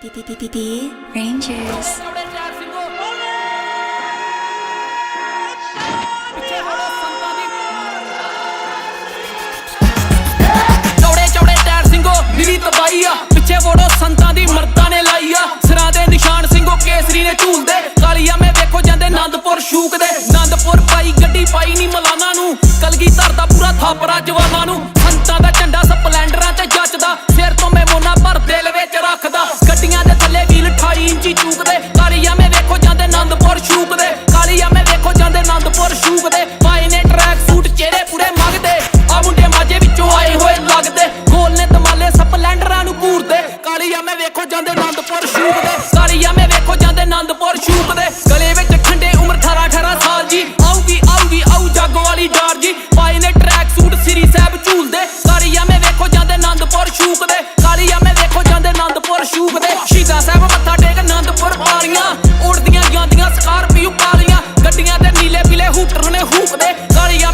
D Rangers. ਚੌੜੇ ਚੌੜੇ tyre ਸਿੰਘੋ ਪਿੱਛੇ ਵੋੜੋ ਸੰਤਾਂ ਦੀ ਮਰਦਾਂ ਨੇ ਲਾਈ ਆ। ਸਿਰਾਂ ਦੇ ਨਿਸ਼ਾਨ ਸਿੰਘੋ, ਕੇਸਰੀ ਨੇ ਝੂਲਦੇ। ਕਾਲੀਆ ਮੈਂ ਵੇਖੋ ਜਾਂਦੇ ਆਨੰਦਪੁਰ ਸ਼ੂਕ ਦੇ ਆਨੰਦਪੁਰ ਪਾਈ ਗੱਡੀ ਪਾਈ ਨਹੀਂ ਮਲਾਨਾ ਨੂੰ। ਕਲਗੀ ਧਰਦਾ ਪੂਰਾ ਥਾਪਰਾ ਜਵਾਨਾਂ ਨੂੰ। ਜਾਂਦੇ ਆਨੰਦਪੁਰ ਸ਼ੂਕ ਦੇ। ਕਾਲੀਆ ਮੈਂ ਵੇਖੋ ਜਾਂਦੇ ਆਨੰਦਪੁਰ ਸ਼ੂਕ ਦੇ। ਗਲੇ ਵਿੱਚ ਖੰਡੇ ਉਮਰ 18 18 ਸਾਲ ਜੀ। ਆਊਗੀ ਆਊਗੀ, ਆਊ ਜਾਗੋ ਵਾਲੀ ਡਾਰ ਜੀ। ਪਾਏ ਨੇ ਟਰੈਕ ਸੂਟ ਸ੍ਰੀ ਸਾਹਿਬ ਝੂਲਦੇ ਕਾਲੀਆ ਮੈਂ ਵੇਖੋ ਜਾਂਦੇ ਆਨੰਦਪੁਰ ਸ਼ੂਕ ਦੇ। ਕਾਲੀਆ ਮੈਂ ਵੇਖੋ ਜਾਂਦੇ ਆਨੰਦਪੁਰ ਸ਼ੂਕ ਦੇ। ਸ਼ਹੀਦਾਂ ਸਾਹਿਬ ਮੱਥਾ ਟੇਕ ਆਨੰਦਪੁਰ ਪਾਲੀਆਂ। ਉੜਦੀਆਂ ਜਾਂਦੀਆਂ ਸਕਾਰਪੀਓ ਕਾਲੀਆਂ ਗੱਡੀਆਂ ਤੇ ਨੀਲੇ ਪੀਲੇ ਹੂਟਰ ਨੇ ਹੂਕਦੇ ਕਾਲੀਆ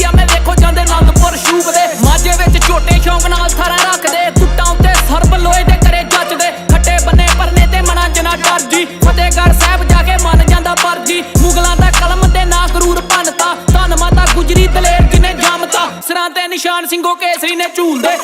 ਦੇ ਮੈਂ ਵੇਖੋ ਜਾਂਦੇ ਆਨੰਦਪੁਰ ਸ਼ੂਕ ਦੇ। ਮਾਝੇ ਵਿੱਚ ਛੋਟੇ ਸ਼ੌਂਕ ਨਾਲ ਥਾਰਾਂ ਰੱਖਦੇ। ਟੁੱਟਾਂ ਉੱਤੇ ਸਰਬ ਲੋਹੇ ਦੇ ਕਰੇ ਜੱਜਦੇ ਖੱਟੇ ਬੰਨੇ ਪਰਨੇ ਤੇ ਮਨਾ ਜਨਾ ਡਰ ਫਤਿਹਗੜ੍ਹ ਸਾਹਿਬ ਜਾ ਕੇ ਮੰਨ ਜਾਂਦਾ ਪਰਜੀ। ਮੁਗਲਾਂ ਦਾ ਕਲਮ ਤੇ ਨਾ ਕਰੂਰ ਭੰਨਤਾ। ਧੰਨ ਮਾਤਾ ਗੁਜਰੀ ਦਲੇਰ ਕਿਨੇ ਜੰਮਤਾ। ਸਿਰਾਂ ਤੇ ਨਿਸ਼ਾਨ ਸਿੰਘੋ ਕੇਸਰੀ ਨੇ ਝੂਲਦੇ।